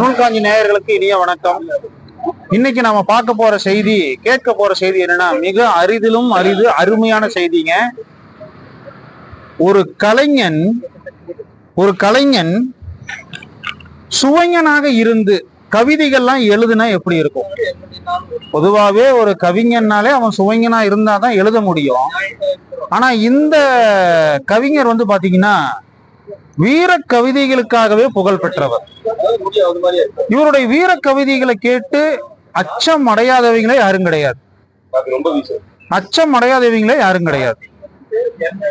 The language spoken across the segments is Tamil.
நூல்காஞ்சி நேயர்களுக்கு இனிய வணக்கம். இன்னைக்கு நாம பார்க்க போற செய்தி கேட்க போற செய்தி என்னன்னா மிக அரிதிலும் அரிது அருமையான செய்திங்க. ஒரு கலைஞன் ஒரு கலைஞன் சுவைஞனாக இருந்து கவிதைகள்லாம் எழுதுனா எப்படி இருக்கும்? பொதுவாவே ஒரு கவிஞன்னாலே அவன் சுவைஞனா இருந்தாதான் எழுத முடியும். ஆனா இந்த கவிஞர் வந்து பாத்தீங்கன்னா வீர கவிதைகளுக்காகவே புகழ் பெற்றவர். இவருடைய வீர கவிதைகளை கேட்டு அச்சம் அடையாதவங்களே யாரும் கிடையாது. அச்சம் அடையாதவங்களே யாரும் கிடையாது.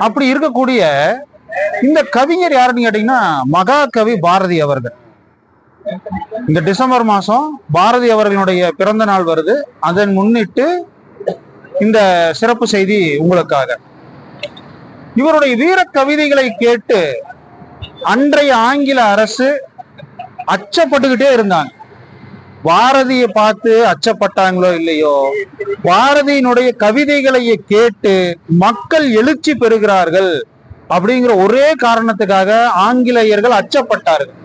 அப்படி இருக்கக்கூடிய இந்த கவிஞர் யாருன்னு கேட்டீங்கன்னா மகாகவி பாரதி அவர்கள். இந்த டிசம்பர் மாசம் பாரதி அவர்களுடைய பிறந்த நாள் வருது. அதன் முன்னிட்டு இந்த சிறப்பு செய்தி உங்களுக்காக. இவருடைய வீர கவிதைகளை கேட்டு அன்றைய ஆங்கில அரசு அச்சப்பட்டுக்கிட்டே இருந்தாங்க. பாரதியை பார்த்து அச்சப்பட்டாங்களோ இல்லையோ? பாரதியினுடைய கவிதைகளையே கேட்டு மக்கள் எழுச்சி பெறுகிறார்கள் அப்படிங்கிற ஒரே காரணத்துக்காக ஆங்கிலேயர்கள் அச்சப்பட்டார்கள்.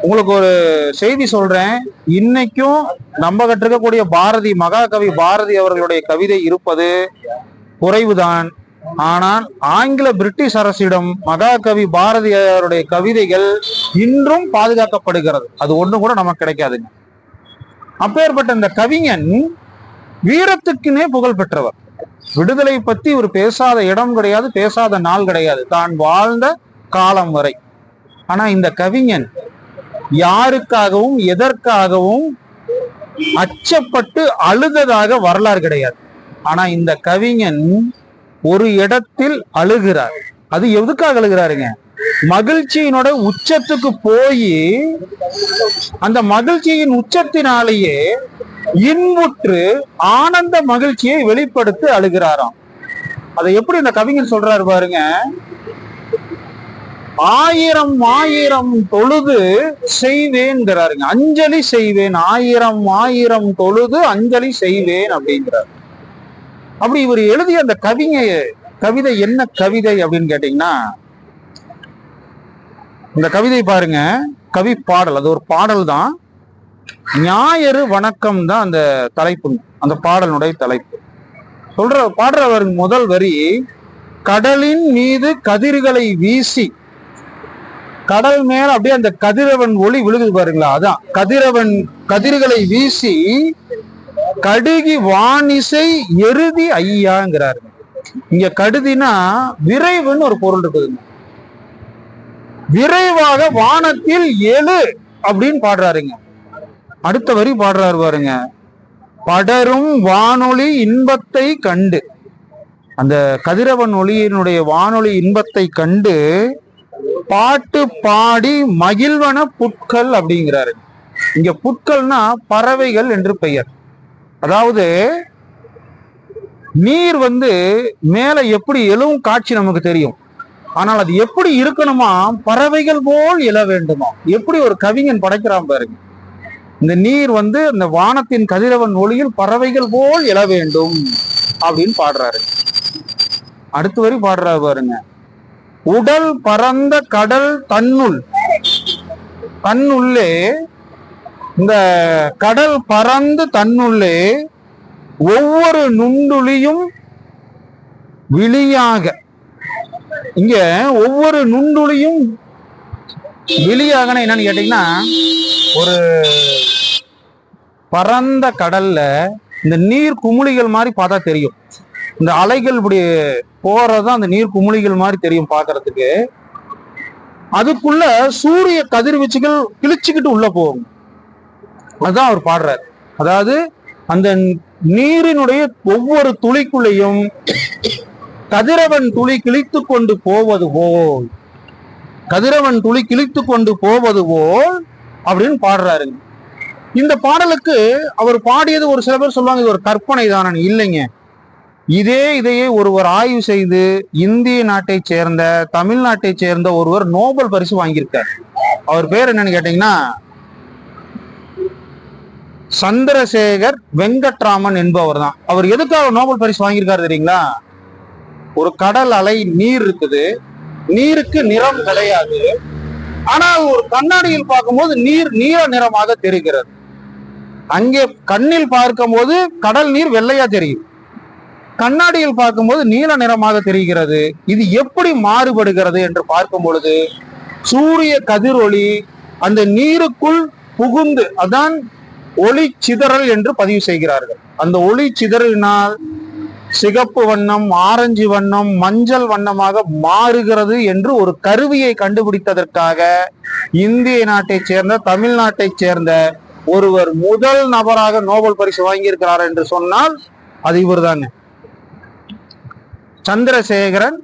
உங்களுக்கு ஒரு செய்தி சொல்றேன். இன்னைக்கும் நம்ம கற்றிருக்கக்கூடிய பாரதி மகாகவி பாரதி அவர்களுடைய கவிதை இருப்பது குறைவுதான். ஆனால் ஆங்கில பிரிட்டிஷ் அரசிடம் மகாகவி பாரதியாருடைய கவிதைகள் இன்றும் பாதுகாக்கப்படுகிறது. அது ஒண்ணு கூட நமக்கு கிடைக்காதுங்க. அப்பேற்பட்ட இந்த கவிஞன் வீரத்துக்குனே புகழ் பெற்றவர். விடுதலை பத்தி ஒரு பேசாத இடம் கிடையாது பேசாத நாள் கிடையாது. தான் வாழ்ந்த காலம் வரை. ஆனா இந்த கவிஞன் யாருக்காகவும் எதற்காகவும் அச்சப்பட்டு அழுததாக வரலாறு கிடையாது. ஆனா இந்த கவிஞன் ஒரு இடத்தில் அழுகிறார். அது எதுக்காக அழுகிறாருங்க? மகிழ்ச்சியினோட உச்சத்துக்கு போய் அந்த மகிழ்ச்சியின் உச்சத்தினாலேயே இன்புற்று ஆனந்த மகிழ்ச்சியை வெளிப்படுத்தி அழுகிறாராம். அதை எப்படி இந்த கவிஞன் சொல்றாரு பாருங்க? ஆயிரம் ஆயிரம் தொழுது செய்வேன்கிறாருங்க. அஞ்சலி செய்வேன். ஆயிரம் ஆயிரம் தொழுது அஞ்சலி செய்வேன் அப்படிங்கிறார். அப்படி இவர் எழுதிய அந்த கவிஞ கவிதை என்ன கவிதை அப்படின்னு கேட்டீங்கன்னா இந்த கவிதை பாருங்க கவி பாடல் அது ஒரு பாடல் தான் ஞாயிறு வணக்கம் தான் அந்த தலைப்பு. அந்த பாடலுடைய தலைப்பு. சொல்ற பாடுறவர் முதல் வரி கடலின் மீது கதிர்களை வீசி கடல் மேல அப்படியே அந்த கதிரவன் ஒளி விழுகுது பாருங்களா அதான். கதிரவன் கதிர்களை வீசி கடுகி வானிசை எருதி ஐயாங்கிறாரு. இங்க கடுதினா விரைவுன்னு ஒரு பொருள் இருக்குதுங்க விரைவாக வானத்தில் எழு அப்படின்னு பாடுறாருங்க. அடுத்த வரி பாடுறாரு பாருங்க. படரும் வானொலி இன்பத்தை கண்டு. அந்த கதிரவன் ஒளியினுடைய வானொலி இன்பத்தை கண்டு பாட்டு பாடி மகிழ்வன புட்கள் அப்படிங்கிறாரு. இங்க புட்கள்னா பறவைகள் என்று பெயர். அதாவது நீர் வந்து மேல எப்படி எழுவும் காட்சி நமக்கு தெரியும். ஆனால் அது எப்படி இருக்கணுமா? பறவைகள் போல் எழ வேண்டுமா? எப்படி ஒரு கவிஞன் படைக்கிறான் பாருங்க. இந்த நீர் வந்து இந்த வானத்தின் கதிரவன் ஒளியில் பறவைகள் போல் எழ வேண்டும் அப்படின்னு பாடுறாரு. அடுத்து வரி பாடுறாரு பாருங்க. உடல் பரந்த கடல் தன்னுள். தன்னுள்ளே இந்த கடல் பறந்து தன்னுள்ளே ஒவ்வொரு நுண்டுளியும் விழியாக. இங்க ஒவ்வொரு நுண்டுளியும் விழியாகனா என்னன்னு கேட்டீங்கன்னா ஒரு பரந்த கடல்ல இந்த நீர் குமிழிகள் மாதிரி பார்த்தா தெரியும். இந்த அலைகள் இப்படி போறது அந்த நீர் குமிழிகள் மாதிரி தெரியும் பாக்குறதுக்கு அதுக்குள்ள சூரிய கதிர்வீச்சுகள் கிழிச்சுக்கிட்டு உள்ள போகும். அதுதான் அவர் பாடுறார். அதாவது அந்த நீரினுடைய ஒவ்வொரு துளிக்குள்ளையும் கதிரவன் துளி கிழித்து கொண்டு போவது போல் கதிரவன் துளி கிழித்து கொண்டு போவது போல் அப்படின்னு பாடுறாருங்க இந்த பாடலுக்கு அவர் பாடியது ஒரு சில பேர் சொல்லுவாங்க இது ஒரு கற்பனை தானே இல்லைங்க. இதே இதையே ஒருவர் ஆய்வு செய்து இந்திய நாட்டை சேர்ந்த தமிழ்நாட்டை சேர்ந்த ஒருவர் நோபல் பரிசு வாங்கியிருக்கார். அவர் பேர் என்னன்னு கேட்டீங்கன்னா சந்திரசேகர் வெங்கட்ராமன் என்பவர் தான் அவர் எதுக்காக நோபல் பரிசு வாங்கியிருக்காரு தெரியுங்களா? ஒரு கடல் அலை நீர் இருக்குது. நீருக்கு நிறம் கிடையாது. ஆனால் ஒரு கண்ணாடியில் பார்க்கும்போது நீர் நீல நிறமாக தெரிகிறது. அங்கே கண்ணில் பார்க்கும்போது கடல் நீர் வெள்ளையா தெரியும். கண்ணாடியில் பார்க்கும்போது நீல நிறமாக தெரிகிறது. இது எப்படி மாறுபடுகிறது என்று பார்க்கும் பொழுது சூரிய கதிரொளி அந்த நீருக்குள் புகுந்து அதான் ஒளி சிதறல் என்று பதிவு செய்கிறார்கள். அந்த ஒளி சிதறலினால் சிகப்பு வண்ணம் ஆரஞ்சு வண்ணம் மஞ்சள் வண்ணமாக மாறுகிறது என்று ஒரு கருவியை கண்டுபிடித்ததற்காக இந்திய நாட்டைச் சேர்ந்த தமிழ்நாட்டைச் சேர்ந்த ஒருவர் முதல் நபராக நோபல் பரிசு வாங்கியிருக்கிறார் என்று சொன்னால் அது இவர்தாங்க. சந்திரசேகரன்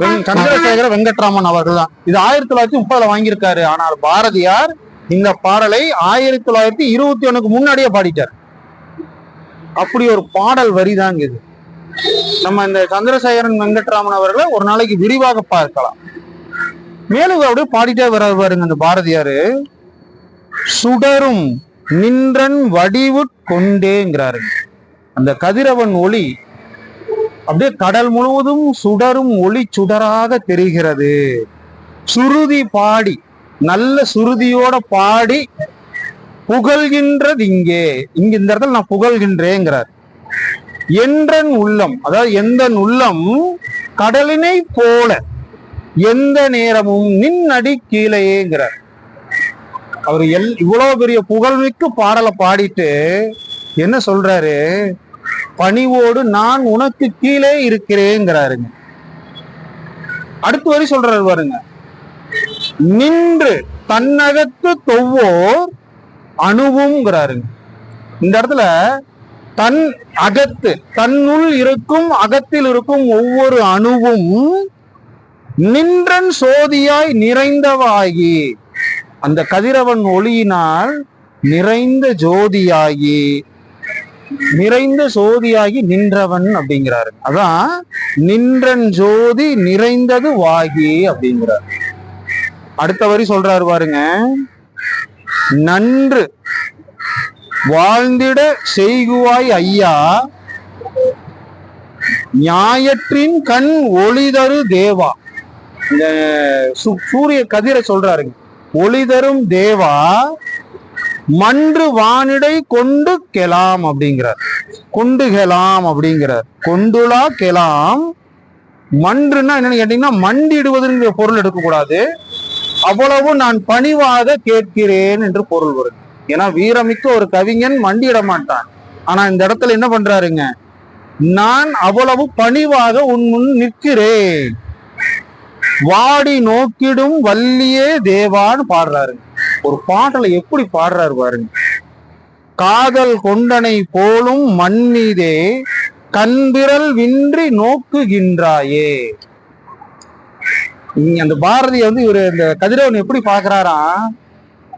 வெங்- சந்திரசேகர வெங்கட்ராமன் அவர்கள் தான் இது ஆயிரத்தி தொள்ளாயிரத்தி முப்பதுல வாங்கியிருக்காரு. ஆனால் பாரதியார் இந்த பாடலை ஆயிரத்தி தொள்ளாயிரத்தி இருபத்தி ஒண்ணுக்கு முன்னாடியே பாடிட்டார். அப்படி ஒரு பாடல் வரிதாங்க இது. நம்ம இந்த சந்திரசேகரன் வெங்கட்ராமன் அவர்களை ஒரு நாளைக்கு விரிவாக பார்க்கலாம். மேலும் அப்படியே பாடிட்டே வர பாருங்க அந்த பாரதியாரு. சுடரும் நின்றன் வடிவு கொண்டேங்கிறாரு. அந்த கதிரவன் ஒளி அப்படியே கடல் முழுவதும் சுடரும் ஒளி சுடராக தெரிகிறது. சுருதி பாடி நல்ல சுருதியோட பாடி புகழ்கின்றது இங்கே இங்க இந்த இடத்துல நான் புகழ்கின்றேங்கிறார். என்றன் உள்ளம் அதாவது எந்த உள்ளம் கடலினை போல எந்த நேரமும் நின் அடி கீழேங்கிறார். அவர் எல் இவ்வளவு பெரிய புகழ்மிக்க பாடலை பாடிட்டு என்ன சொல்றாரு? பணிவோடு நான் உனக்கு கீழே இருக்கிறேங்கிறாருங்க. அடுத்து வரி சொல்றாரு பாருங்க. நின்று தன்னகத்து தொவ்வோர் அணுவுங்கிறாருங்க இந்த இடத்துல தன் அகத்து தன்னுள் இருக்கும் அகத்தில் இருக்கும் ஒவ்வொரு அணுவும் நின்றன் சோதியாய் நிறைந்தவாகி அந்த கதிரவன் ஒளியினால் நிறைந்த ஜோதியாகி நிறைந்த சோதியாகி நின்றவன் அப்படிங்கிறாரு. அதான் நின்றன் ஜோதி நிறைந்தது வாகி அப்படிங்கிறார். அடுத்த வரி சொல்றாரு பாருங்க. நன்று வாழ்ந்திட செய்குவாய் ஐயா. ஞாயிற்றின் கண் ஒளிதரு தேவா. இந்த சு- சூரிய கதிரை சொல்றாருங்க. ஒளிதரும் தேவா மன்று வானிடை கொண்டு கெலாம் அப்படிங்கிறார். கொண்டு கெலாம் அப்படிங்கிறார். கொண்டுலா கெலாம். மன்றுன்னா என்னன்னு கேட்டீங்கன்னா மண்டிடுவதுங்கிற பொருள் எடுக்கக்கூடாது. அவ்வளவு நான் பணிவாக கேட்கிறேன் என்று பொருள் வரும் ஏன்னா வீரமிக்க ஒரு கவிஞன் மண்டியிட மாட்டான் ஆனா இந்த இடத்துல என்ன பண்றாருங்க? நான் அவ்வளவு பணிவாக உன் முன் நிற்கிறேன். வாடி நோக்கிடும் வள்ளியே தேவான்னு பாடுறாருங்க. ஒரு பாடலை எப்படி பாடுறாரு பாருங்க. காதல் கொண்டனை போலும் மண் மீதே கண்பிரல் வின்றி நோக்குகின்றாயே. அந்த பாரதிய வந்து இவர் இந்த கதிரவன் எப்படி பாக்குறாரா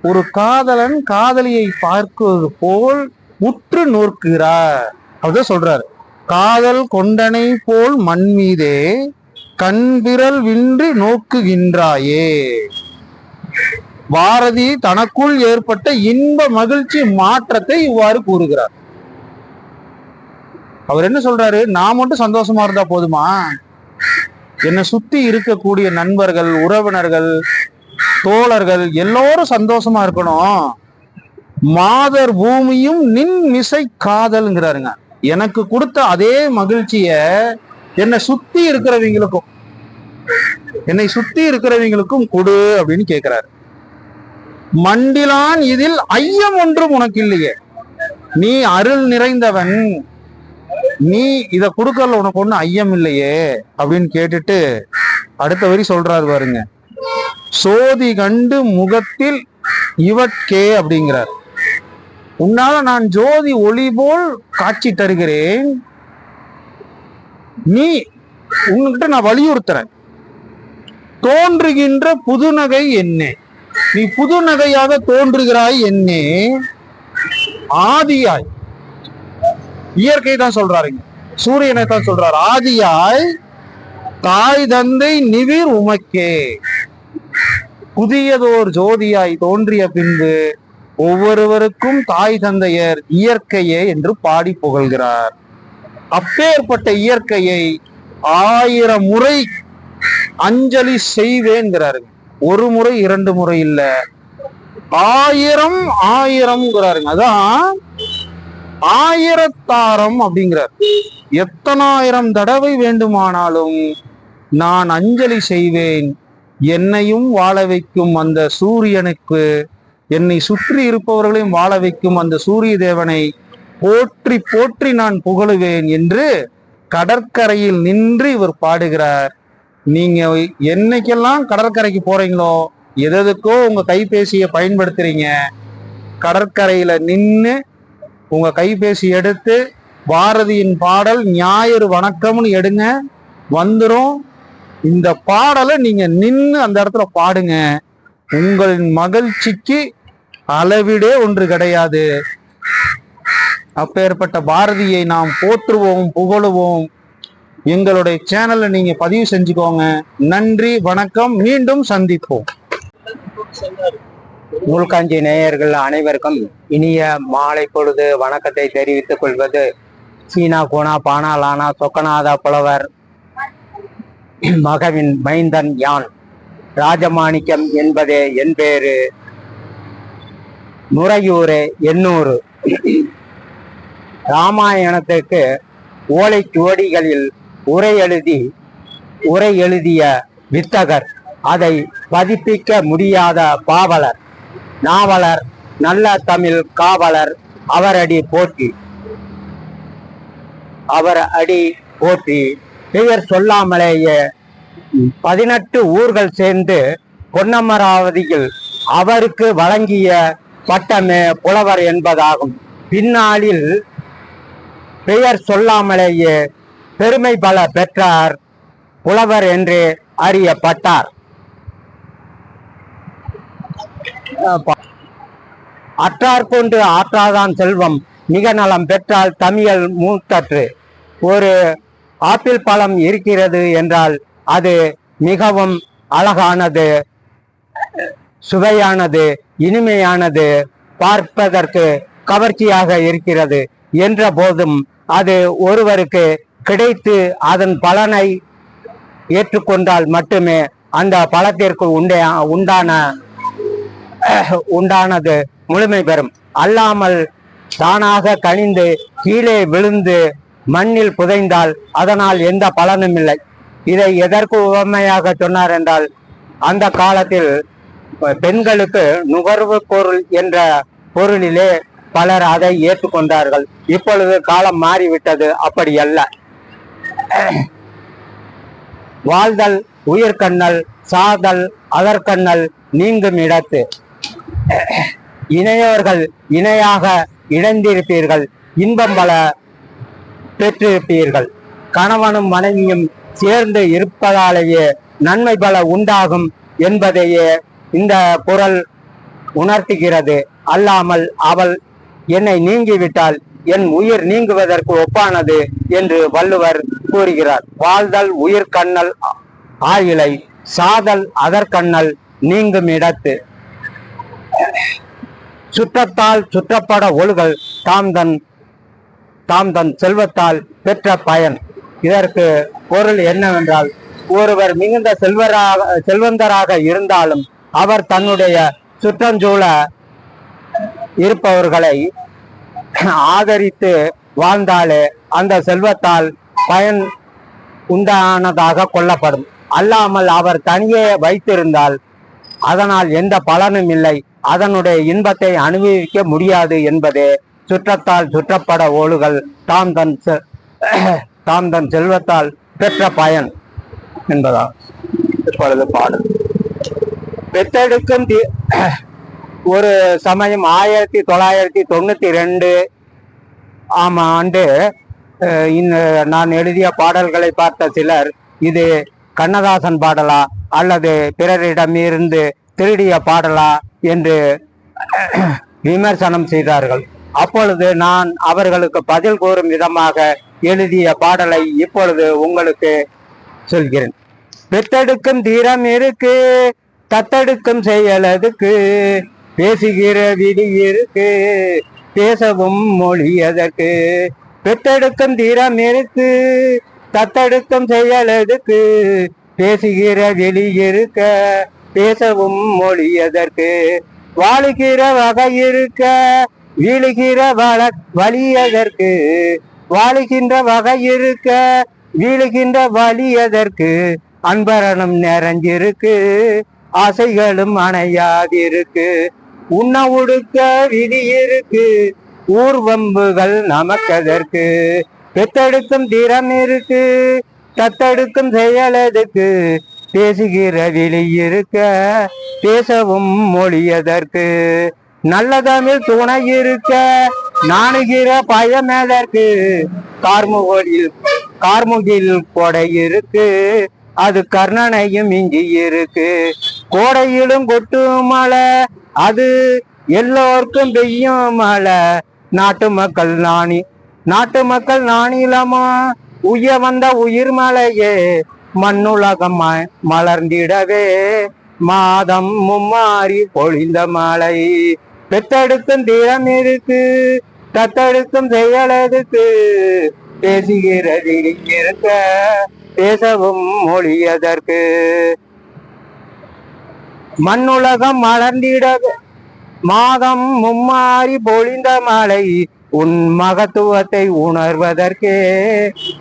ஒரு காதலன் காதலியை பார்க்குவது போல் உற்று நோக்குகிறார். அப்படிதான் சொல்றாரு. காதல் கொண்டனை போல் மண் மீதே கண்பிரல் வின்றி நோக்குகின்றாயே. பாரதி தனக்குள் ஏற்பட்ட இன்ப மகிழ்ச்சி மாற்றத்தை இவ்வாறு கூறுகிறார். அவர் என்ன சொல்றாரு? நான் மட்டும் சந்தோஷமா இருந்தா போதுமா? என்னை சுத்தி இருக்கக்கூடிய நண்பர்கள் உறவினர்கள் தோழர்கள் எல்லோரும் சந்தோஷமா இருக்கணும். மாதர் பூமியும் நின் மிசை காதல்ங்கிறாருங்க. எனக்கு கொடுத்த அதே மகிழ்ச்சிய என்னை சுத்தி இருக்கிறவங்களுக்கும் என்னை சுத்தி இருக்கிறவங்களுக்கும் கொடு அப்படின்னு கேட்கிறாரு மண்டிலான் இதில் ஐயம் ஒன்றும் உனக்கு இல்லையே. நீ அருள் நிறைந்தவன். நீ இத கொடுக்கறதுல உனக்கு ஒன்றும் ஐயம் இல்லையே அப்படின்னு கேட்டுட்டு அடுத்த வரி சொல்றாரு பாருங்க. சோதி கண்டு முகத்தில் இவட்கே அப்படிங்கிறார். உன்னால நான் ஜோதி ஒளி போல் காட்சி தருகிறேன். நீ உன்கிட்ட நான் வலியுறுத்துறேன். தோன்றுகின்ற புதுநகை என்னே? நீ புதுநகையாக தோன்றுகிறாய் என்னே? ஆதியாய். இயற்கை தான் சொல்றாருங்க. சூரியனை தான் சொல்றாரு. ஆதியாய் தாய் தந்தை நிவிர் உமக்கே. புதியதோர் ஜோதியாய் தோன்றிய பின்பு ஒவ்வொருவருக்கும் தாய் தந்தையர் இயற்கையே என்று பாடி புகழ்கிறார். அப்பேற்பட்ட இயற்கையை ஆயிரம் முறை அஞ்சலி செய்வேங்கிறாருங்க ஒரு முறை இரண்டு முறை இல்ல. ஆயிரம் ஆயிரம்ங்கிறாருங்க. அதான் ஆயிரத்தாரம் அப்படிங்கிறார். எத்தனாயிரம் தடவை வேண்டுமானாலும் நான் அஞ்சலி செய்வேன். என்னையும் வாழ வைக்கும் அந்த சூரியனுக்கு என்னை சுற்றி இருப்பவர்களையும் வாழ வைக்கும் அந்த சூரிய தேவனை போற்றி போற்றி நான் புகழுவேன் என்று கடற்கரையில் நின்று இவர் பாடுகிறார். நீங்க என்னைக்கெல்லாம் கடற்கரைக்கு போறீங்களோ எதற்கோ உங்க கைபேசியை பயன்படுத்துறீங்க கடற்கரையில நின்று உங்க கைபேசி எடுத்து பாரதியின் பாடல் ஞாயிறு வணக்கம்னு எடுங்க. வந்துடும் இந்த பாடலை நீங்க நின்று அந்த இடத்துல பாடுங்க. உங்களின் மகிழ்ச்சிக்கு அளவிடே ஒன்று கிடையாது. அப்பேற்பட்ட பாரதியை நாம் போற்றுவோம் புகழுவோம். எங்களுடைய சேனலை நீங்க பதிவு செஞ்சுக்கோங்க. நன்றி வணக்கம். மீண்டும் சந்திப்போம். நூல்காஞ்சி நேயர்கள் அனைவருக்கும் இனிய மாலை பொழுது வணக்கத்தை தெரிவித்துக் கொள்வது சீனா கோனா பானாலானா சொக்கநாத புலவர் மகவின் மைந்தன் யான். ராஜமாணிக்கம் என்பதே என் பேரு நுரையூரு எண்ணூறு. ராமாயணத்துக்கு ஓலை சுவடிகளில் உரை எழுதி உரை எழுதிய வித்தகர் அதை பதிப்பிக்க முடியாத பாவலர். நாவலர் நல்ல தமிழ் காவலர் அவரடி போற்றி அவர் அடி போற்றி பெயர் சொல்லாமலேயே பதினெட்டு ஊர்கள் சேர்ந்து பொன்னமராவதியில் அவருக்கு வழங்கிய பட்டமே புலவர் என்பதாகும். பின்னாளில் பெயர் சொல்லாமலேயே பெருமை பல பெற்றார் புலவர் என்று அறியப்பட்டார். அற்றார் கொண்டு ஆற்றாதான் செல்வம். மிக நலம் பெற்றால் தமிழல் மூத்தற்று. ஒரு ஆப்பிள் பழம் இருக்கிறது என்றால் அது மிகவும் அழகானது சுவையானது இனிமையானது பார்ப்பதற்கு கவர்ச்சியாக இருக்கிறது என்ற போதும் அது ஒருவருக்கு கிடைத்து அதன் பலனை ஏற்றுக்கொண்டால் மட்டுமே அந்த பழத்திற்கு உண்டே உண்டான உண்டானது முழுமை பெறும். அல்லாமல் தானாக கனிந்து கீழே விழுந்து மண்ணில் புதைந்தால் அதனால் எந்த பலனும் இல்லை. இதை எதற்கு உவமையாக சொன்னார் என்றால் அந்த காலத்தில் பெண்களுக்கு நுகர்வு பொருள் என்ற பொருளிலே பலர் அதை ஏற்றுக்கொண்டார்கள். இப்பொழுது காலம் மாறிவிட்டது அப்படி அல்ல. வாழ்தல் உயிர்கண்ணல் சாதல் அதற்கண்ணல் நீங்கும் இடத்து. இணையவர்கள் இணையாக இணைந்திருப்பீர்கள். இன்பம் பல பெற்றிருப்பீர்கள். கணவனும் மனைவியும் சேர்ந்து இருப்பதாலேயே நன்மை பல உண்டாகும் என்பதையே இந்த குரல் உணர்த்துகிறது. அல்லாமல் அவள் என்னை நீங்கிவிட்டால் என் உயிர் நீங்குவதற்கு ஒப்பானது என்று வள்ளுவர் கூறுகிறார். வாழ்தல் உயிர் கண்ணல் ஆயிலை சாதல் அதற்கண்ணல் நீங்கும் இடத்து. சுற்றத்தால் சுற்றப்பட ஒழுகல் தாம் தன் தாம் தன் செல்வத்தால் பெற்ற பயன். இதற்கு பொருள் என்னவென்றால் ஒருவர் மிகுந்த செல்வராக செல்வந்தராக இருந்தாலும் அவர் தன்னுடைய சுற்றஞ்சூழ இருப்பவர்களை ஆதரித்து வாழ்ந்தாலே அந்த செல்வத்தால் பயன் உண்டானதாக கொள்ளப்படும். அல்லாமல் அவர் தனியே வைத்திருந்தால் அதனால் எந்த பலனும் இல்லை. அதனுடைய இன்பத்தை அனுபவிக்க முடியாது என்பதே சுற்றத்தால் சுற்றப்பட ஓழுகள் தாம் தன் தாம் தன் செல்வத்தால் பெற்ற பயன் என்பதா? பாடல் பெத்தெடுக்கும் ஒரு சமயம் ஆயிரத்தி தொள்ளாயிரத்தி தொண்ணூத்தி ரெண்டு ஆம் ஆண்டு இந்த நான் எழுதிய பாடல்களை பார்த்த சிலர் இது கண்ணதாசன் பாடலா அல்லது பிறரிடமிருந்து திருடிய பாடலா என்று விமர்சனம் செய்தார்கள். அப்பொழுது நான் அவர்களுக்கு பதில் கூறும் விதமாக எழுதிய பாடலை இப்பொழுது உங்களுக்கு சொல்கிறேன். பெத்தெடுக்கும் தீரம் இருக்கு தத்தெடுக்கும் செயலதுக்கு பேசுகிற விதி இருக்கு பேசவும் மொழி எதற்கு பெத்தெடுக்கும் தீரம் இருக்கு தத்தடுக்கம் செயல் எதுக்கு பேசுகிற வெளி இருக்க பேசவும் மொழி எதற்கு? வாழுகிற வகை இருக்க வீழுகிற வள வழி எதற்கு? வாழுகின்ற வகை இருக்க வீழுகின்ற வழி எதற்கு? அன்பரணம் நிறைஞ்சிருக்கு ஆசைகளும் அணையாதிருக்கு. உண்ண உடுக்க விதி இருக்கு ஊர்வம்புகள் நமக்கதற்கு? பெத்தெடுக்கும் திறம் இருக்கு தத்தெடுக்கும் செயலதுக்கு பேசுகிற விழி இருக்க பேசவும் மொழியதற்கு. நல்ல தமிழ் துணை இருக்க நாணுகிற பயம் எதற்கு? கார்முகில் கார்முகில் கொடை இருக்கு அது கர்ணனையும் இஞ்சி இருக்கு. கோடையிலும் கொட்டு மழை அது எல்லோருக்கும் பெய்யும் மழை. நாட்டு மக்கள் நாணி நாட்டு மக்கள் நாணிலமா உய வந்த உயிர் மலையே மண்ணுலகம் மலர்ந்திடவே. மாதம் மும்மாறி பொழிந்த மழை பெத்தெடுக்கும் தீரம் இருக்கு தத்தெடுக்கும் செயல் எதுக்கு? பேசுகிறது இருக்க பேசவும் மொழியதற்கு. மண்ணுலகம் மலர்ந்திடவே மாதம் மும்மாறி பொழிந்த மலை உன் மகத்துவத்தை உணர்வதற்கே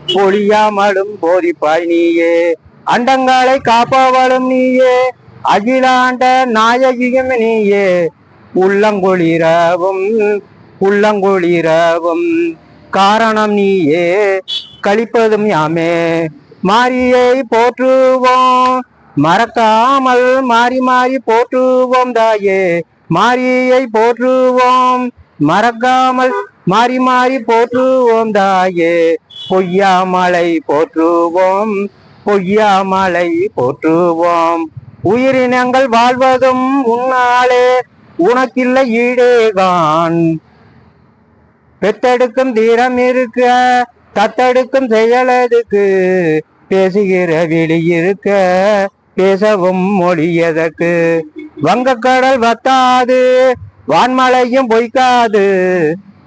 பொழியாமலும் போதிப்பாய் நீயே. அண்டங்களை காப்பவளும் நீயே. அகிலாண்ட நாயகியும் நீயே. உள்ளங்குளிரவும் உள்ளங்குளிரவும் காரணம் நீயே. கழிப்பதும் யாமே. மாரியை போற்றுவோம். மறக்காமல் மாறி மாறி போற்றுவோம் தாயே. மாரியை போற்றுவோம். மறக்காமல் மாறி மாறி போற்றுவோம் தாயே. பொய்யாமலை போற்றுவோம். பொய்யாமலை போற்றுவோம். உயிரினங்கள் வாழ்வதும் உன்னாலே. உனக்கில்லை ஈடேகான் பெத்தெடுக்கும் தீரம் இருக்க தத்தெடுக்கும் செயலதுக்கு பேசுகிற விழி இருக்க பேசவும் மொழியதற்கு வங்கக்கடல் வத்தாது வான்மலையும் பொய்க்காது.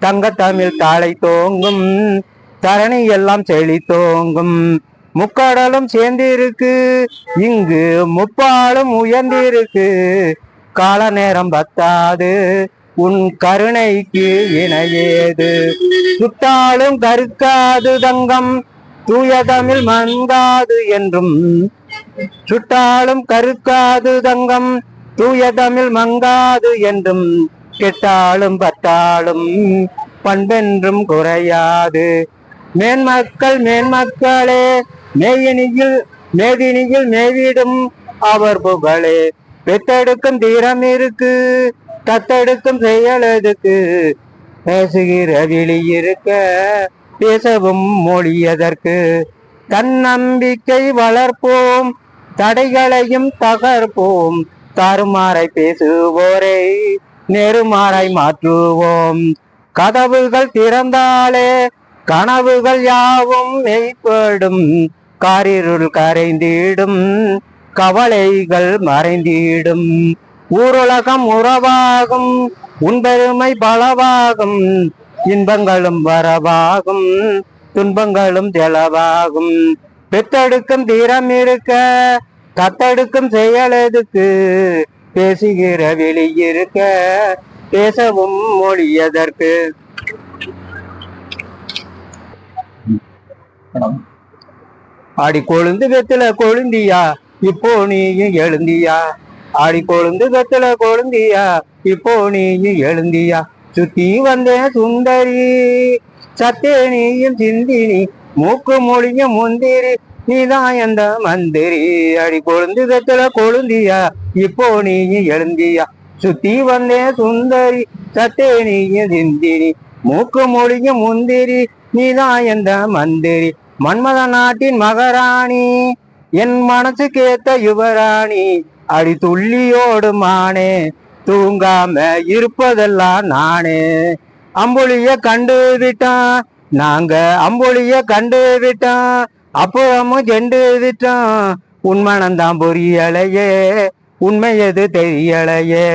தங்க தமிழ் தாளை தோங்கும். தரணி எல்லாம் செழி தோங்கும். முக்கடலும் சேர்ந்திருக்கு. இங்கு முப்பாலும் உயர்ந்திருக்கு. கால நேரம் பத்தாது. உன் கருணைக்கு இணையேது. சுட்டாலும் கருக்காது தங்கம். தூய தமிழ் மங்காது என்றும். சுட்டாலும் கருக்காது தங்கம். தூய தமிழ் மங்காது என்றும். கெட்டாலும் பட்டாலும் பண்பென்றும் குறையாது. மேன்மக்கள் மேன்மக்களே மேயினியில் மேதினியில் மேவிடும் அவர் புகழே. பெத்தெடுக்கும் தீரம் இருக்கு தத்தெடுக்கும் செயல் எதுக்கு? பேசுகிற விழி இருக்க பேசவும் மொழியதற்கு தன்னம்பிக்கை வளர்ப்போம் தடைகளையும் தகர்ப்போம் தாறுமாறை பேசுவோரை. நெருமாறை மாற்றுவோம். கதவுகள் திறந்தாலே கனவுகள் யாவும் மெய்ப்படும் காரிருள் கரைந்திடும். கவலைகள் மறைந்திடும். ஊருலகம் உறவாகும். உன்பெருமை பலவாகும். இன்பங்களும் வரவாகும். துன்பங்களும் தெளவாகும். பெத்தெடுக்கும் தீரம் இருக்க கத்தெடுக்கும் செயல் எதுக்கு? பேசுகிற வெளியிருக்க பேசவும் மொழி எதற்கு ஆடி கொழுந்து வெத்தில கொழுந்தியா இப்போ நீயும் எழுந்தியா. ஆடி கொழுந்து வெத்தில கொழுந்தியா இப்போ நீயும் எழுந்தியா. சுத்தி வந்தேன் சுந்தரி சத்தே நீயும் சிந்தினி மூக்கு மொழியும் முந்திரி நீதான் எந்த மந்திரி அடி கொழுந்து வெத்தில கொழுந்தியா இப்போ நீ எழுந்தியா. சுத்தி வந்தேன் சுந்தரி சத்தே நீயும் சிந்தினி மூக்கு மொழிய முந்திரி நீதான் எந்த மந்திரி. மன்மத நாட்டின் மகாராணி என் மனசுக்கேத்த யுவராணி. அடி துள்ளியோடு மானே தூங்காம இருப்பதெல்லாம் நானே. அம்புலிய கண்டு விட்டான் நாங்க அம்புலிய கண்டு விட்டான். அப்புறமும் செண்டு விட்டோம் உண்மனந்தான் பொரியலையே உண்மை எது தெரியலையே.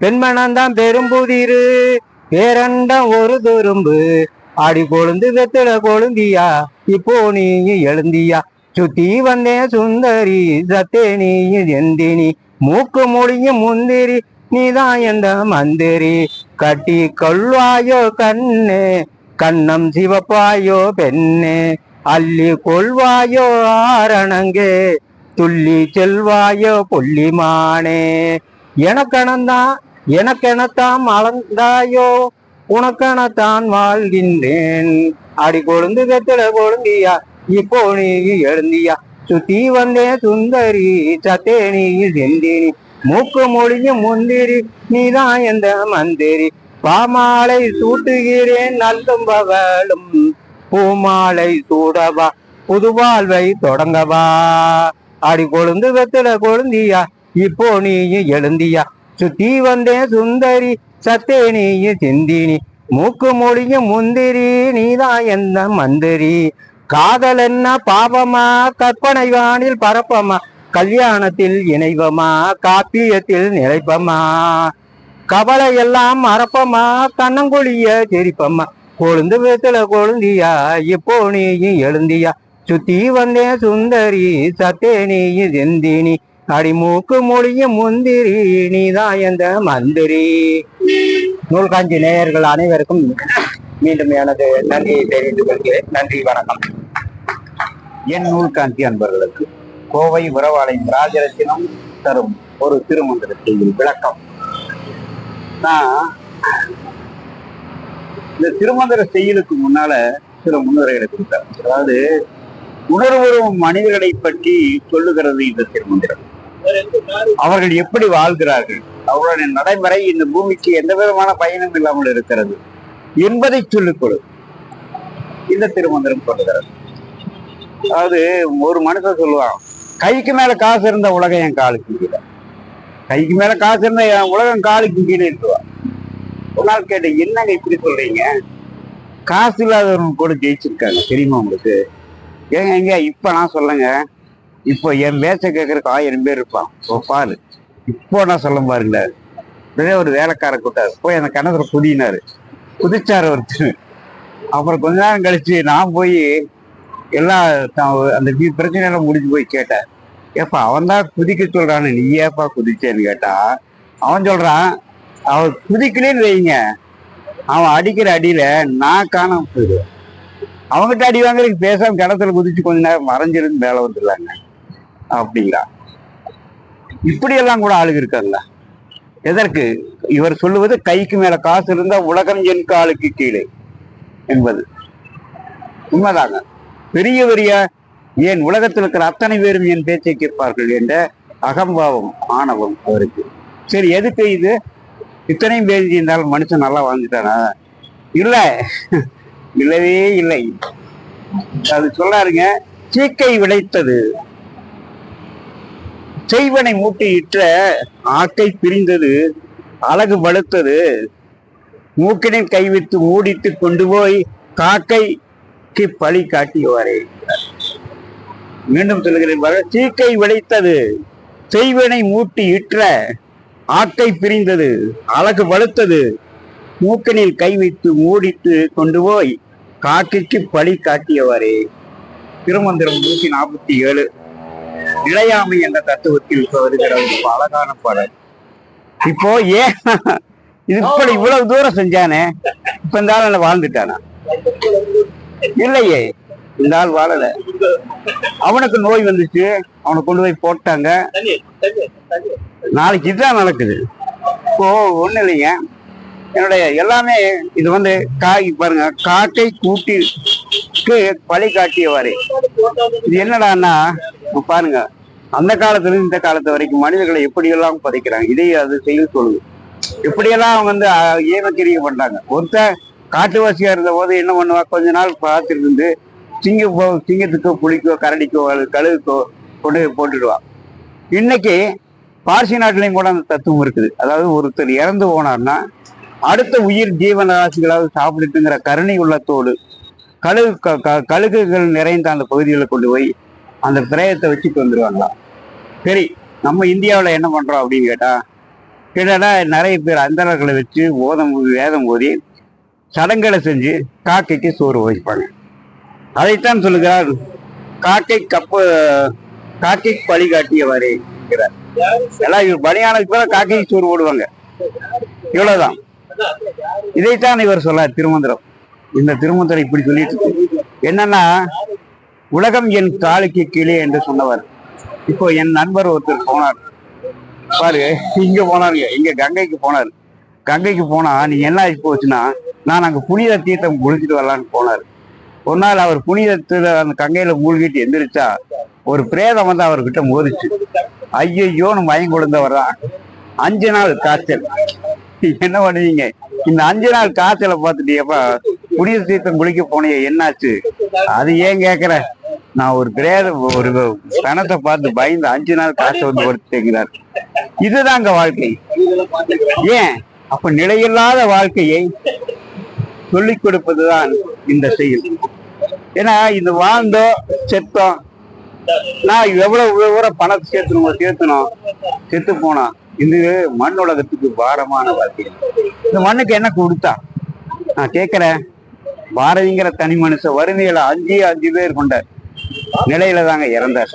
பெண்மனந்தான் பெரும்புதிரு பேரண்டம் ஒரு துரும்பு. அடி கொழுந்து வெத்தில கொழுந்தியா இப்போ நீ எழுந்தியா. சுத்தி வந்தேன் சுந்தரி சத்தே நீ எந்தினி. மூக்கு மொழியும் முந்திரி நீதான் எந்த மந்திரி. கட்டி கொள்வாயோ கண்ணு கண்ணம் சிவப்பாயோ பெண்ணே. அள்ளி கொள்வாயோ ஆரணங்கே துள்ளி செல்வாயோ பொல்லிமானே எனக்கணந்தான் எனக்கெனத்தான் அளந்தாயோ உனக்கெனத்தான் வாழ்கின்றேன். அடி கொழுந்து வெத்தல கொழுந்தியா இப்போ நீ எழுந்தியா. சுத்தி வந்தே சுந்தரி சத்தே நீ செந்தினி. மூக்கு மொழிய முந்திரி நீதான் எந்த மந்திரி. பாமாலை சூட்டுகிறேன் நல்லும் பவளும் பூமாலை சூடவா புதுவாழ்வை தொடங்கவா. அடி கொழுந்து வெத்தில கொழுந்தியா இப்போ நீயும் எழுந்தியா. சுத்தி வந்தேன் சுந்தரி சத்தே நீயும் சிந்தினி. மூக்கு மொழியும் முந்திரி நீதான் எந்த மந்திரி. காதல் என்ன பாவமா கற்பனை வானில் பரப்பமா. கல்யாணத்தில் இணைவமா காப்பியத்தில் நிலைப்பமா. கவலை எல்லாம் மறப்பமா கண்ணங்குழிய சிரிப்பம்மா கொழுந்து வேத்துல கொழுந்தியா இப்போ நீயும் எழுந்தியா. சுத்தி வந்தேன் சுந்தரி சத்தே நீயும் செந்தினி. அடிமூக்கு மொழிய மொழியும் முந்திரி நீதான் எந்த மந்திரி. நூல் காஞ்சி நேயர்கள் அனைவருக்கும் மீண்டும் எனது நன்றியை தெரிவித்துக் கொள்கிறேன். நன்றி வணக்கம். என் நூல் காந்தி அன்பர்களுக்கு கோவை உறவாளையம் ராஜரத்தினம் தரும் ஒரு திருமந்திர செய்தி விளக்கம். நான் இந்த திருமந்திர செய்யலுக்கு முன்னால சில முன்னுரைகளை கொடுத்தார் அதாவது உணர்வுறும் மனிதர்களை பற்றி சொல்லுகிறது இந்த திருமந்திரம். அவர்கள் எப்படி வாழ்கிறார்கள்? அவர்களுடைய நடைமுறை இந்த பூமிக்கு எந்த விதமான பயனும் இல்லாமல் இருக்கிறது என்பதை சொல்லிக் கொடு. இந்த திருமந்திரம் சொல்லுகிறது. அதாவது ஒரு மனுஷன் சொல்லுவான் கைக்கு மேல காசு இருந்த உலகம் என் காலுக்கு கீழே. கைக்கு மேல காசு இருந்த என் உலகம் காலுக்கு கீழே இருக்குவான் ஒரு நாள் கேட்டேன் என்னங்க இப்படி சொல்றீங்க? காசு இல்லாதவங்க கூட ஜெயிச்சிருக்காங்க. தெரியுமா உங்களுக்கு? ஏங்க எங்க இப்ப நான் சொல்லுங்க. இப்போ என் பேச்ச கேட்கறதுக்கு ஆயிரம் பேர் இருப்பான் ஒரு பாரு. இப்போ நான் சொல்ல பாருங்களேன் ஒரே ஒரு வேலைக்கார கூட்டாரு போய் அந்த கிணத்துல குதினாரு. குதிச்சாரு ஒருத்தர். அப்புறம் கொஞ்ச நேரம் கழிச்சு நான் போய் எல்லாம் அந்த பிரச்சனையெல்லாம் முடிஞ்சு போய் கேட்டேன். ஏப்பா அவன் தான் குதிக்க சொல்றான்னு நீ ஏப்பா குதிச்சேன்னு கேட்டா? அவன் சொல்றான் அவன் குதிக்கலன்னு வைங்க அவன் அடிக்கிற அடியில நான் காணாம போயிடுவேன். அவங்ககிட்ட அடி வாங்குறதுக்கு பேசாம கிணத்துல குதிச்சு கொஞ்ச நேரம் மறைஞ்சிருந்து மேல வந்துடலாங்க. அப்படிங்களா? இப்படியெல்லாம் கூட ஆளுங்க இருக்காங்களா எதற்கு? இவர் சொல்லுவது கைக்கு மேல காசு இருந்தா உலகம் என் காலுக்கு கீழே என்பது. உண்மைதாங்க. பெரிய பெரிய ஏன் உலகத்தில் இருக்கிற அத்தனை பேரும் என் பேச்சை கேட்பார்கள் என்ற அகம்பாவம் ஆணவம் அவருக்கு. சரி எதுக்கு இது? இத்தனையும் பேசி இருந்தாலும் மனுஷன் நல்லா வாழ்ந்துட்டானா? இல்ல. இல்லவே இல்லை. அது சொல்லாருங்க சீக்கை விளைத்தது. செய்வனை மூட்டி இற்ற ஆக்கை பிரிந்தது அழகு பழுத்தது மூக்கினின் கைவிட்டு மூடிட்டு கொண்டு போய் காக்கைக்கு பழி காட்டியவாறே. மீண்டும் சொல்லுகிறேன் சீக்கை விளைத்தது. செய்வனை மூட்டி இற்ற ஆக்கை பிரிந்தது அழகு வலுத்தது மூக்கனில் கை வைத்து மூடிட்டு கொண்டு போய் காக்கைக்கு பழி காட்டியவாறே திருமந்திரம் நூத்தி நாற்பத்தி ஏழு. நிலையாமை என்ற தத்துவத்தில் வருகிற ஒரு அழகான பாடல். இப்போ ஏன் இது இப்படி இவ்வளவு தூரம் செஞ்சானே இப்ப இருந்தாலும் வாழ்ந்துட்டானா? இல்லையே. இந்த ஆள் வாழல. அவனுக்கு நோய் வந்துச்சு. அவனை கொண்டு போய் போட்டாங்க. நாளைக்கு இதுதான் நடக்குது. இப்போ ஒன்றும் இல்லைங்க. என்னுடைய எல்லாமே இது வந்து காய் பாருங்க. காக்கை கூட்டிக்கு பழி காட்டியவாறு. இது என்னடான்னா பாருங்க. அந்த காலத்துல இந்த காலத்து வரைக்கும் மனிதர்களை எப்படியெல்லாம் பதைக்கிறாங்க? இதே அது செய்ய சொல்லுது. எப்படியெல்லாம் அவங்க வந்து அஹ், ஏமக்கிரியை பண்றாங்க. ஒருத்தன் காட்டுவாசியா இருந்த போது என்ன பண்ணுவா? கொஞ்ச நாள் பார்த்துட்டு இருந்து சிங்கம் போ- சிங்கத்துக்கோ புலிக்கோ கரடிக்கோ கழுகுக்கோ கொண்டு போட்டுடுவான் இன்னைக்கு பார்சி நாட்டிலையும் கூட அந்த தத்துவம் இருக்குது. அதாவது ஒருத்தர் இறந்து போனார்னா அடுத்த உயிர் ஜீவனராசிகளாவது சாப்பிடுட்டுங்கிற கருணை உள்ளத்தோடு கழுகு க- க- கழுகுகள் நிறைந்த அந்த பகுதிகளில் கொண்டு போய் அந்த பிரயத்தை வச்சுட்டு வந்துடுவாங்களா சரி நம்ம இந்தியாவில் என்ன பண்ணுறோம் அப்படின்னு கேட்டால் கிட்டத்தட்ட நிறைய பேர் அந்தரர்களை வச்சு ஓதம் வேதம் ஓதி சடங்குகளை செஞ்சு காக்கைக்கு சோறு வைப்பாங்க அதைத்தான் சொல்லுகிறார். காக்கை கப்பு காக்கை பழி காட்டியவாறே என்கிறார். எல்லாம் இவர் பலியானதுக்கு பிறகு காக்கை சோறு போடுவாங்க. இவ்வளவுதான். இதைத்தான் இவர் சொல்லார் திருமந்திரம். இந்த திருமந்திரம் இப்படி சொல்லிட்டு என்னன்னா உலகம் என் காலுக்கு கீழே என்று சொன்னவர். இப்போ என் நண்பர் ஒருத்தர் போனார். பாரு இங்க போனாருங்க. இங்க கங்கைக்கு போனார். கங்கைக்கு போனா நீ என்ன ஆகி போச்சுன்னா நான் அங்க புனித தீர்த்தம் குளிச்சுட்டு வரலான்னு போனார். ஒரு நாள் அவர் புனிதத்துல அந்த கங்கையில மூழ்கிட்டு எந்திரிச்சா ஒரு பிரேதம் வந்து அவர்கிட்ட மோதிச்சு. ஐயோன்னு மயம் கொழுந்தவர் தான். அஞ்சு நாள் காய்ச்சல். என்ன பண்ணுவீங்க? இந்த அஞ்சு நாள் காய்ச்சலை பார்த்துட்டியப்பா புனித தீர்த்தம் குளிக்க போனீங்க என்னாச்சு? அது ஏன் கேக்குற? நான் ஒரு பிரேதம் ஒரு கணத்தை பார்த்து பயந்து அஞ்சு நாள் காய்ச்சல் வந்து கொடுத்துங்கிறார் இதுதாங்க வாழ்க்கை. ஏன்? அப்ப நிலையில்லாத வாழ்க்கையை சொல்லிக் கொடுப்பதுதான் இந்த செயல். ஏன்னா இது வாழ்ந்தோம் செத்தோம். நான் எவ்வளவு விவரம் பணத்தை சேர்த்தணுமோ சேர்த்தணும் செத்து போனா. இது மண் உலகத்துக்கு பாரமான வாழ்க்கை. இந்த மண்ணுக்கு என்ன கொடுத்தா? நான் கேட்கிறேன். பாரதிங்கிற தனி மனுஷன் வறுமையில அஞ்சு அஞ்சு பேர் கொண்ட நிலையில தாங்க இறந்தார்.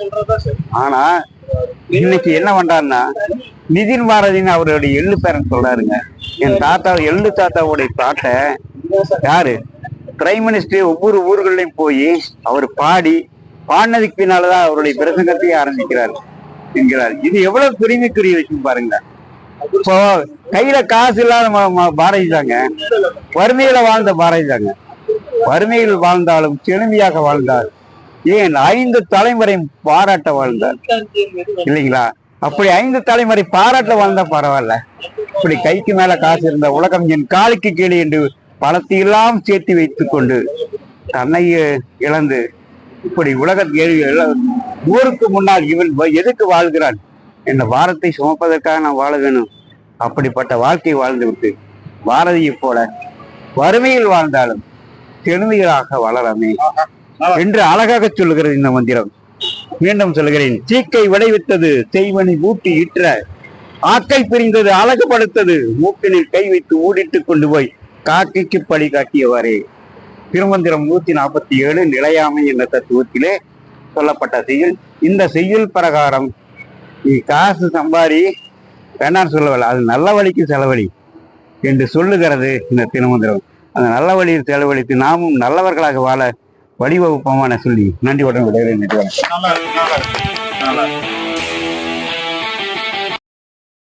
ஆனா இன்னைக்கு என்ன பண்றாருன்னா நிதின் பாரதின்னு அவருடைய எள்ளு பேரன் சொல்றாருங்க. என் தாத்தா எள்ளு தாத்தாவுடைய பாட்டை யாரு? பிரைம் மினிஸ்டர் ஒவ்வொரு ஊர்களையும் போய் அவர் பாடி பாடினதுக்கு பின்னாலதான் அவருடைய பிரசங்கத்தையே ஆரம்பிக்கிறார் என்கிறார். இது எவ்வளவு பெருமைக்குரிய விஷயம் பாருங்க. இப்போ கையில காசு இல்லாத பாரதிதாங்க பாரதி தாங்க. வறுமையில வாழ்ந்த பாரதி தாங்க. வறுமையில் வாழ்ந்தாலும் செழுமையாக வாழ்ந்தார். ஏன் ஐந்து தலைமுறை பாராட்ட வாழ்ந்தார்? இல்லைங்களா? அப்படி ஐந்து தலைமுறை பாராட்ட வாழ்ந்தா பரவாயில்ல. இப்படி கைக்கு மேல காசு இருந்த உலகம் என் காலுக்கு கீழே என்று பணத்தையெல்லாம் சேர்த்து வைத்துக் கொண்டு தன்னையே இழந்து இப்படி உலக ஊருக்கு முன்னால் இவன் வ- எதுக்கு வாழ்கிறான்? என்ற வாரத்தை சுமப்பதற்காக நான் வாழ வேணும்? அப்படிப்பட்ட வாழ்க்கை வாழ்ந்து விட்டு பாரதியைப் போல வறுமையில் வாழ்ந்தாலும் தெளிவுகளாக வளரமே என்று அழகாக சொல்லுகிறது இந்த மந்திரம். மீண்டும் சொல்கிறேன் சீக்கை விளைவித்தது செய்வனை ஊட்டி இற்ற ஆக்கை பிரிந்தது அழகுபடுத்தது மூக்கினில் கை வைத்து ஊடிட்டு கொண்டு போய் காக்கைக்கு பழி காட்டியவாறே திருமந்திரம் நூத்தி நாற்பத்தி ஏழு நிலையாமை என்ற தத்துவத்திலே சொல்லப்பட்ட செய்யுள். இந்த செய்யுள் பிரகாரம் நீ காசு சம்பாரி வேண்டாம் சொல்லவில்லை அது நல்ல வழிக்கு செலவழி என்று சொல்லுகிறது இந்த திருமந்திரம். அந்த நல்ல வழியில் செலவழித்து நாமும் நல்லவர்களாக வாழ வழிவகுப்பமான சொல்லி நன்றி உடன் விடைகிறேன் நன்றி